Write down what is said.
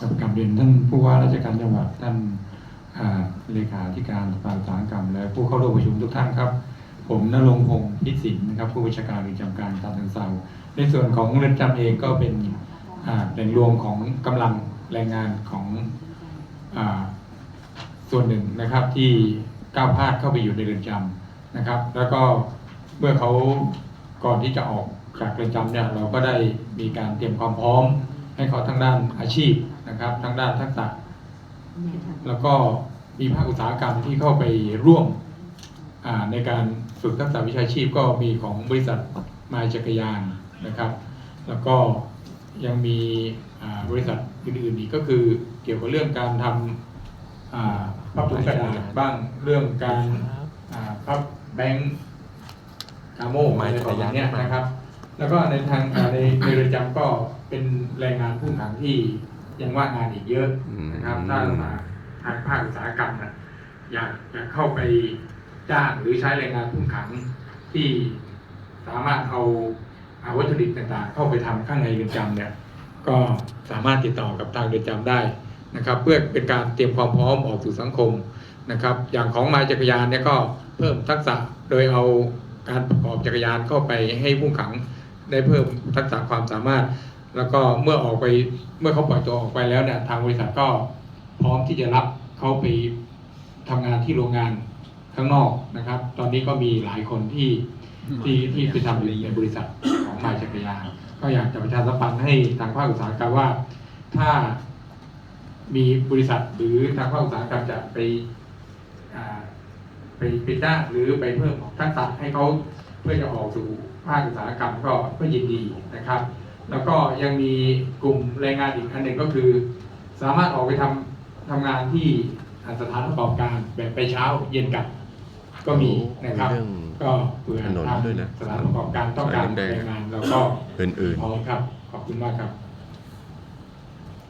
กับกับเรียนท่านผู้ว่าราชการจังหวัดท่านเลขาธิการสภาอุตสาหกรรม และผู้เข้าร่วมประชุมทุกท่านครับ ผมนรงค์พงศ์พิสินนะครับผู้บัญชาการเรือนจำกลางตาเชิงเซาในส่วนของเรือนจำเองก็เป็นอ่าแหล่งรวมของกำลังแรงงานของอส่วนหนึ่งนะครับที่ก้าวพลาดเข้าไปอยู่ในเรือนจำนะครับ แล้วก็เมื่อเขาก่อนที่จะออกจากเรือนจำเนี่ยเราก็ได้มีการเตรียมความพร้อม ให้เขาทั้งด้านอาชีพนะครับทั้งด้านทักษะ แล้วก็มีภาคอุตสาหกรรมที่เข้าไปร่วมในการฝึกทักษะวิชาชีพก็มีของบริษัทมายจักรยานนะครับ แล้วก็ยังมีบริษัทอื่นๆอีกก็คือเกี่ยวกับเรื่องการทำอ่าพับถุงกระดาษบ้างเรื่องการอ่าพับแบงก์กาโม่อะไรประมาณเนี้ยนะครับ แล้วก็ในทางอ่าในในเรือนจำก็เป็นแรงงานผู้ขังที่ยังว่างงานอีกเยอะนะครับอืมถ้ามาทางภาคอุตสาหกรรมนะอยากอยากเข้าไปจ้างหรือใช้แรงงานผู้ขังที่สามารถเอาเอาวัตถุดิบต่างๆ เข้าไปทำข้างในเรือนจำเนี่ยก็สามารถติดต่อกับทางเรือนจำได้นะครับ เพื่อเป็นการเตรียมความพร้อมออกสู่สังคมนะครับ อย่างของมาจักรยานเนี่ยก็เพิ่มทักษะโดยเอาการประกอบจักรยานเข้าไปให้ผู้ขัง ได้เพิ่มทักษะความสามารถ แล้วก็เมื่อออกไปเมื่อเขาปล่อยตัวออกไปแล้วเนี่ยทางบริษัทก็พร้อมที่จะรับเขาไปทำงานที่โรงงานข้างนอกนะครับ ตอนนี้ก็มีหลายคนที่ที่ที่ไปทำอยู่ในบริษัทของมายจักรยานก็อยากจะประชาสัมพันธ์ให้ทางภาคอุตสาหกรรมว่า ถ้ามีบริษัทหรือทางภาคอุตสาหกรรมจะไปไปไปจ้างหรือไปเพิ่มทักษะให้เขา เพื่อจะออกสู่ภาคอุตสาหกรรมก็ก็ยินดีนะครับ แล้วก็ยังมีกลุ่มแรงงานอีกอันหนึ่งก็คือ สามารถออกไปทำทำงานที่สถานประกอบการแบบไปเช้าเย็นกลับก็มีนะครับเรื่องก็เผื่อถนนทางด้วยนะสถานประกอบการต้องการสายแดงๆแรงงานเราก็อื่นพร้อมครับขอบคุณมากครับ